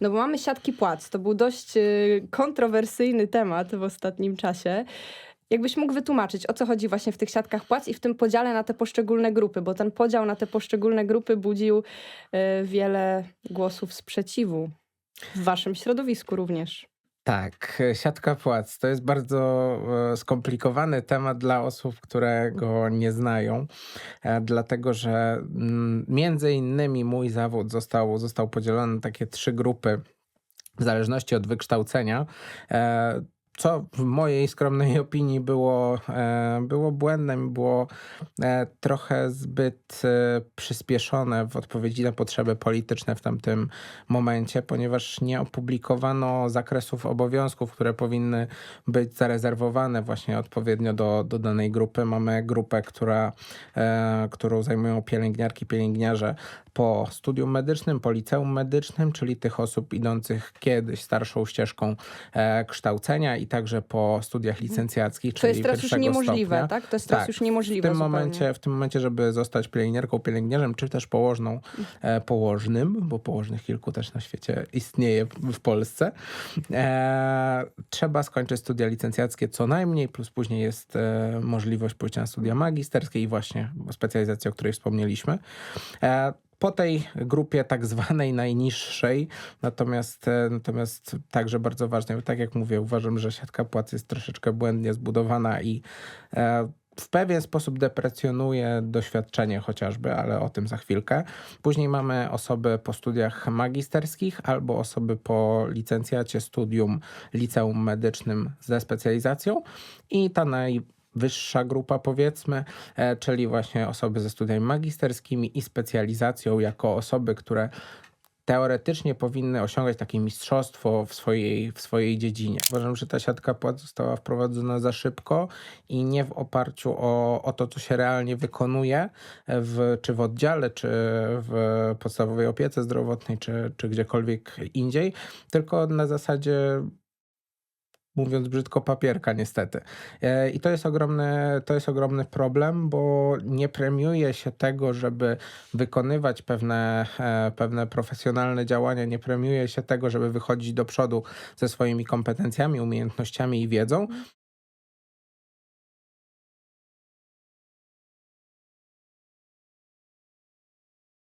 No bo mamy siatki płac. To był dość y, kontrowersyjny temat w ostatnim czasie. Jakbyś mógł wytłumaczyć, o co chodzi właśnie w tych siatkach płac i w tym podziale na te poszczególne grupy, bo ten podział na te poszczególne grupy budził y, wiele głosów sprzeciwu w waszym środowisku również. Tak, siatka płac to jest bardzo e, skomplikowany temat dla osób, które go nie znają, e, dlatego że mm, między innymi mój zawód został, został podzielony na takie trzy grupy w zależności od wykształcenia. Co w mojej skromnej opinii było, e, było błędem, było e, trochę zbyt e, przyspieszone w odpowiedzi na potrzeby polityczne w tamtym momencie, ponieważ nie opublikowano zakresów obowiązków, które powinny być zarezerwowane właśnie odpowiednio do, do danej grupy. Mamy grupę, która, którą zajmują pielęgniarki, pielęgniarze po studium medycznym, po liceum medycznym, czyli tych osób idących kiedyś starszą ścieżką kształcenia i także po studiach licencjackich, To czyli jest teraz już niemożliwe, stopnia. tak? To jest teraz Tak, już niemożliwe W tym, zupełnie. momencie, w tym momencie, żeby zostać pielęgniarką, pielęgniarzem, czy też położną, e, położnym, bo położnych kilku też na świecie istnieje w Polsce, e, trzeba skończyć studia licencjackie co najmniej, plus później jest e, możliwość pójścia na studia magisterskie i właśnie specjalizację, o której wspomnieliśmy. Po tej grupie tak zwanej najniższej, natomiast, e, natomiast także bardzo ważnej, tak jak mówię, uważam, że siatka płac jest troszeczkę błędnie zbudowana i e, w pewien sposób deprecjonuje doświadczenie chociażby, ale o tym za chwilkę. Później mamy osoby po studiach magisterskich albo osoby po licencjacie studium liceum medycznym ze specjalizacją i ta najwyższa grupa powiedzmy, e, czyli właśnie osoby ze studiami magisterskimi i specjalizacją jako osoby, które teoretycznie powinny osiągać takie mistrzostwo w swojej, w swojej dziedzinie. Uważam, że ta siatka płac została wprowadzona za szybko i nie w oparciu o, o to, co się realnie wykonuje, w, czy w oddziale, czy w podstawowej opiece zdrowotnej, czy, czy gdziekolwiek indziej, tylko na zasadzie mówiąc brzydko, papierka niestety. E, I to jest, ogromny, to jest ogromny problem, bo nie premiuje się tego, żeby wykonywać pewne, e, pewne profesjonalne działania, nie premiuje się tego, żeby wychodzić do przodu ze swoimi kompetencjami, umiejętnościami i wiedzą,